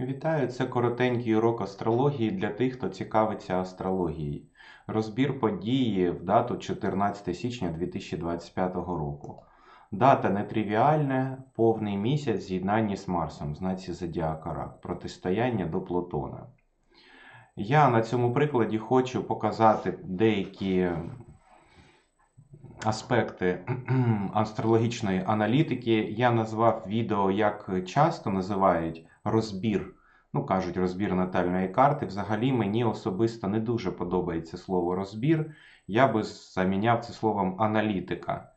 Вітаю! Це коротенький урок астрології для тих, хто цікавиться астрологією. Розбір події в дату 14 січня 2025 року. Дата нетривіальна, повний місяць з'єднання з Марсом в знаці Зодіака Рак, протистояння до Плутона. Я на цьому прикладі хочу показати деякі аспекти астрологічної аналітики. Я назвав відео, як часто називають розбір. Ну, кажуть, розбір натальної карти. Взагалі мені особисто не дуже подобається слово розбір. Я би заміняв це словом аналітика.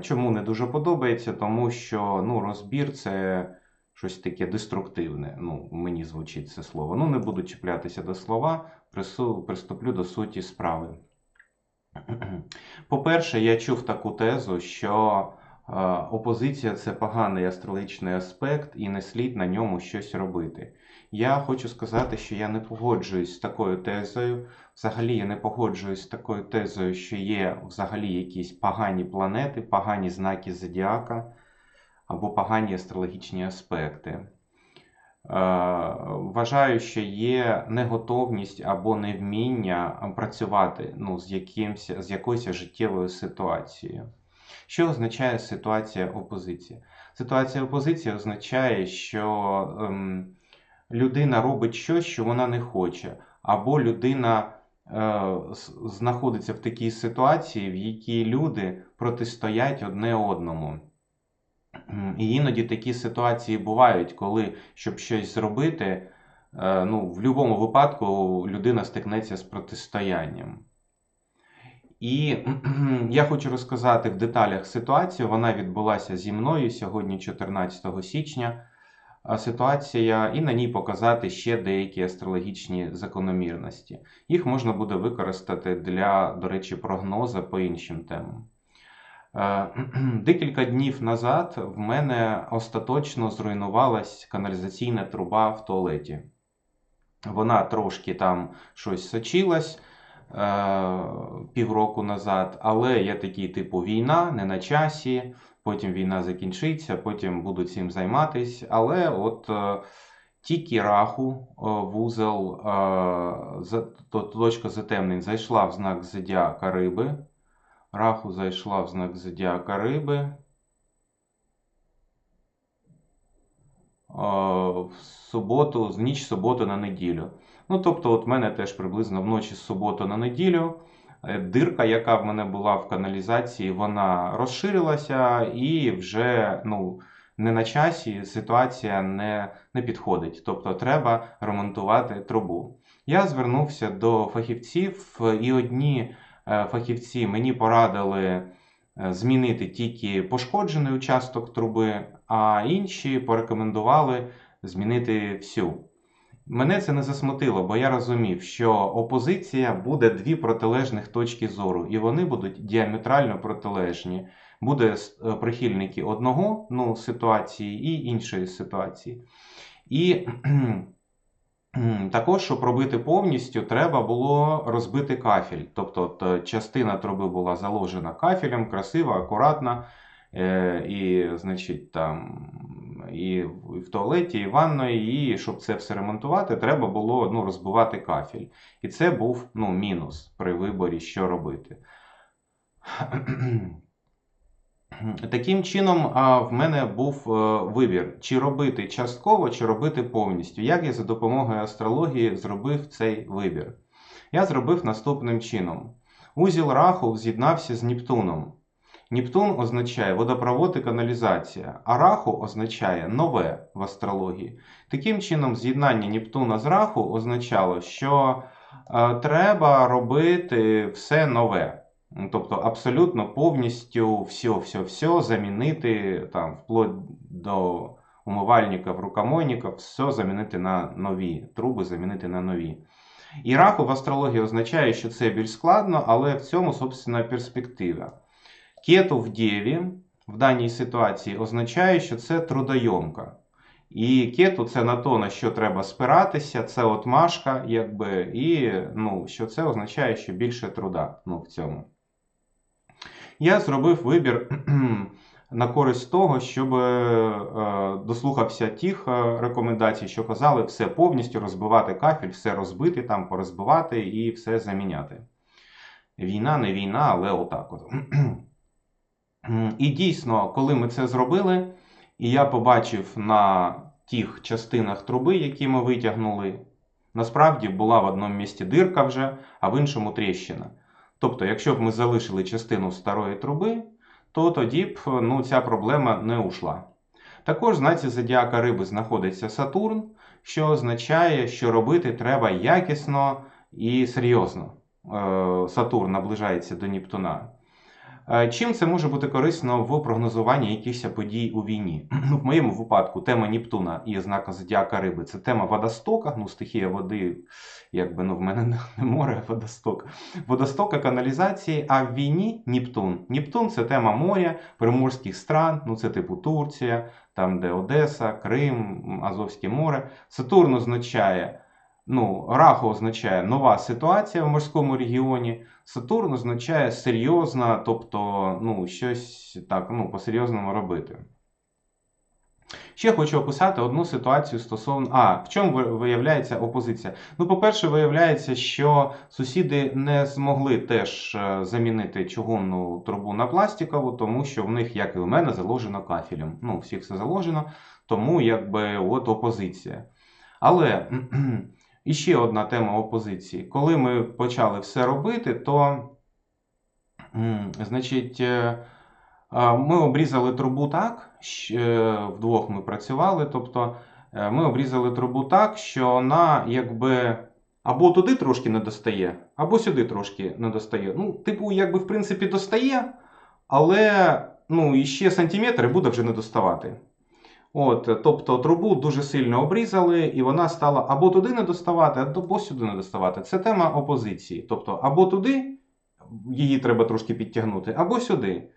Чому не дуже подобається? Тому що ну, розбір це щось таке деструктивне. Ну, Мені звучить це слово. Ну, не буду чіплятися до слова, приступлю до суті справи. По-перше, я чув таку тезу, що опозиція це поганий астрологічний аспект, і не слід на ньому щось робити. Я хочу сказати, що я не погоджуюсь з такою тезою. Взагалі, я не погоджуюсь з такою тезою, що є взагалі якісь погані планети, погані знаки зодіака або погані астрологічні аспекти. Вважаю, що є неготовність або невміння працювати ну, з, якимсь, з якоюсь життєвою ситуацією. Що означає ситуація опозиції? Ситуація опозиції означає, що ем, людина робить щось, що вона не хоче, або людина е, знаходиться в такій ситуації, в якій люди протистоять одне одному. І іноді такі ситуації бувають, коли щоб щось зробити, е, ну, в будь-якому випадку людина стикнеться з протистоянням. І я хочу розказати в деталях ситуацію. Вона відбулася зі мною сьогодні, 14 січня. Ситуація, і на ній показати ще деякі астрологічні закономірності. Їх можна буде використати для, до речі, прогнозу по іншим темам. Е, декілька днів назад в мене остаточно зруйнувалась каналізаційна труба в туалеті. Вона трошки там щось сочилась півроку назад, але є такий типу війна, не на часі. Потім війна закінчиться, потім буду цим займатися. Але от е, тільки раху вузол, точка затемнень зайшла в знак зодіака риби. Раху зайшла в знак Зодіака Риби. В суботу, з ніч суботу на неділю. Ну, тобто, от мене теж приблизно вночі з суботу на неділю. Е, дирка, яка в мене була в каналізації, вона розширилася і вже ну, не на часі ситуація не не підходить. Тобто треба ремонтувати трубу. Я звернувся до фахівців і одні Е, фахівці мені порадили е, змінити тільки пошкоджений участок труби, а інші порекомендували змінити всю. Мене це не засмутило, бо я розумів, що опозиція буде дві протилежних точки зору, і вони будуть діаметрально протилежні. Буде е, прихильники одного ну, ситуації і іншої ситуації. І також, щоб робити повністю, треба було розбити кафель. Тобто е, частина труби була заложена кафелем, красива, акуратна. Е, і, значить, там, і в туалеті, і в ванної, і щоб це все ремонтувати, треба було ну, розбивати кафель. І це був ну, мінус при виборі, що робити. Таким чином, в мене був е, вибір, чи робити частково, чи робити повністю. Як я за допомогою астрології зробив цей вибір? Я зробив наступним чином: узіл Раху з'єднався з Нептуном. Нептун означає водопровод і каналізація, а Раху означає нове в астрології. Таким чином, з'єднання Нептуна з Раху означало, що е, треба робити все нове. Тобто абсолютно повністю все-все-все замінити там, вплоть до умивальників, рукомойників, все замінити на нові труби, замінити на нові. І раку в астрології означає, що це більш складно, але в цьому, собственно, перспектива. Кету в Дєві в даній ситуації означає, що це трудойомка. І кету це на то, на що треба спиратися, це отмашка, якби, і ну, що це означає, що більше труда ну, в цьому я зробив вибір на користь того, щоб е, дослухався тих е, рекомендацій, що казали, все повністю розбивати кафель, все розбити, там порозбивати і все заміняти. Війна, не війна, але отак от. І дійсно, коли ми це зробили, і я побачив на тих частинах труби, які ми витягнули, насправді була в одному місці дирка вже, а в іншому тріщина. Тобто, якщо б ми залишили частину старої труби, то тоді б ну, ця проблема не ушла. Також знаці зодіака риби знаходиться Сатурн, що означає, що робити треба якісно і серйозно. Е, Сатурн наближається до Нептуна. Е, чим це може бути корисно в прогнозуванні якихось подій у війні? Ну, В моєму випадку тема Нептуна і знака Зодіака Риби це тема водостока, ну, стихія води, якби ну, в мене не море, а водосток. Водостока, каналізації, а в війні Нептун. Нептун це тема моря, приморських стран, ну це типу Турція, там де Одеса, Крим, Азовське море. Сатурн означає. Ну, Раху означає нова ситуація в морському регіоні. Сатурн означає серйозна, тобто ну, щось так, ну, по-серйозному робити. Ще хочу описати одну ситуацію стосовно. А, в чому виявляється опозиція? Ну, по-перше, виявляється, що сусіди не змогли теж е, замінити чугунну трубу на пластикову, тому що в них, як і у мене, заложено кафелем. Ну, всіх все заложено, тому якби от опозиція. Але. І ще одна тема опозиції. Коли ми почали все робити, то значить, е, ми обрізали трубу так, е, вдвох ми працювали. Тобто е, ми обрізали трубу так, що вона якби або туди трошки не достає, або сюди трошки не достає. Ну, типу, якби в принципі достає, але ну, і ще сантиметри буде вже не доставати. От, Тобто трубу дуже сильно обрізали, і вона стала або туди не доставати, або сюди не доставати. Це тема опозиції. Тобто, або туди її треба трошки підтягнути, або сюди.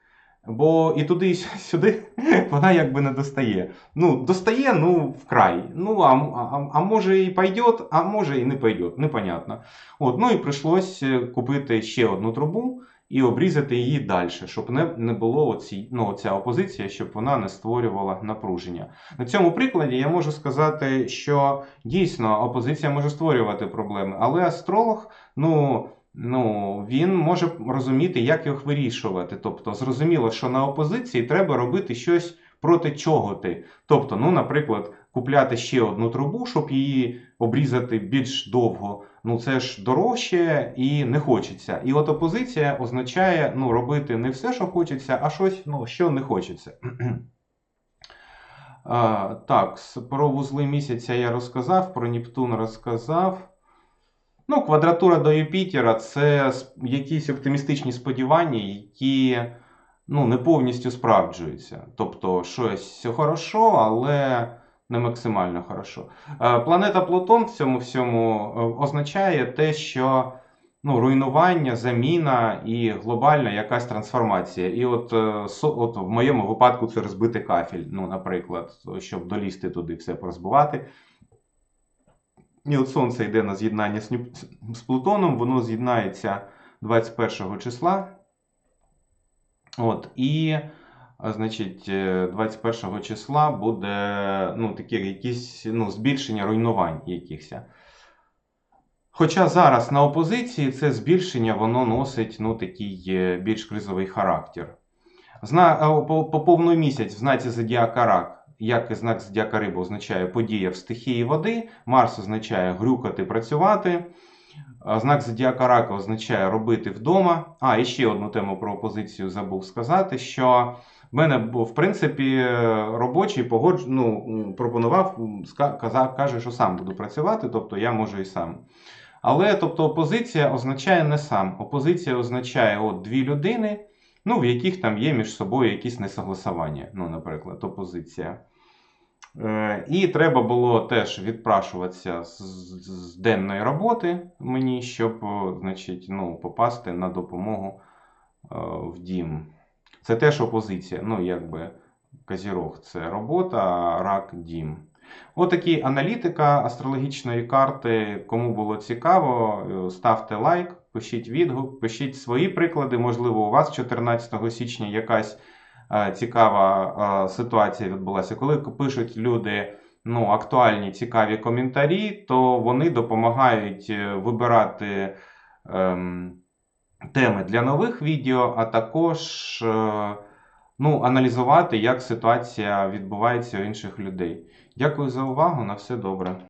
Бо і туди, і сюди вона якби не достає. Ну, достає, ну, вкрай. Ну, а а, а може і пойде, а може і не пойде. Непонятно. От, Ну і прийшлось е, купити ще одну трубу і обрізати її далі, щоб не не було оці, ну, ця опозиція, щоб вона не створювала напруження. На цьому прикладі я можу сказати, що дійсно опозиція може створювати проблеми, але астролог, ну. Ну, він може розуміти, як їх вирішувати. Тобто, зрозуміло, що на опозиції треба робити щось проти чого ти. Тобто, ну, наприклад, купляти ще одну трубу, щоб її обрізати більш довго. Ну це ж дорожче і не хочеться. І от опозиція означає ну, робити не все, що хочеться, а щось, ну, що не хочеться. а, Так, про вузли місяця я розказав, про Нептун розказав. Ну, Квадратура до Юпітера це якісь оптимістичні сподівання, які ну, не повністю справджуються. Тобто, щось хорошо, але не максимально хорошо. Е, планета Плутон в цьому всьому е, означає те, що ну, руйнування, заміна і глобальна якась трансформація. І от е, от в моєму випадку це розбити кафель, ну, наприклад, щоб долізти туди все порозбивати. І от Сонце йде на з'єднання з Плутоном, воно з'єднається 21 числа. От, І значить, 21 числа буде ну, таке якісь ну, збільшення руйнувань якихось. Хоча зараз на опозиції це збільшення воно носить ну, такий е, більш кризовий характер. Зна, е, по, по повний місяць в знаці Зодіака Рак, як і знак Зодіака Риби означає подія в стихії води, Марс означає грюкати, працювати. Знак Зодіака Рака означає робити вдома. А, і ще одну тему про опозицію забув сказати, що в мене в принципі робочий погодж... ну, пропонував, казав, каже, що сам буду працювати, тобто я можу і сам. Але тобто опозиція означає не сам. Опозиція означає от дві людини, ну, в яких там є між собою якісь несогласування. Ну, наприклад, опозиція. Е, і треба було теж відпрашуватися з, з денної роботи мені, щоб значить, ну, попасти на допомогу е, в дім. Це теж опозиція. Ну, якби Казірог це робота, а рак дім. Отакі аналітика астрологічної карти. Кому було цікаво, е, ставте лайк, пишіть відгук, пишіть свої приклади. Можливо, у вас 14 січня якась цікава е, ситуація відбулася. Коли пишуть люди ну, актуальні, цікаві коментарі, то вони допомагають е, вибирати ем, теми для нових відео, а також е, ну, аналізувати, як ситуація відбувається у інших людей. Дякую за увагу. На все добре.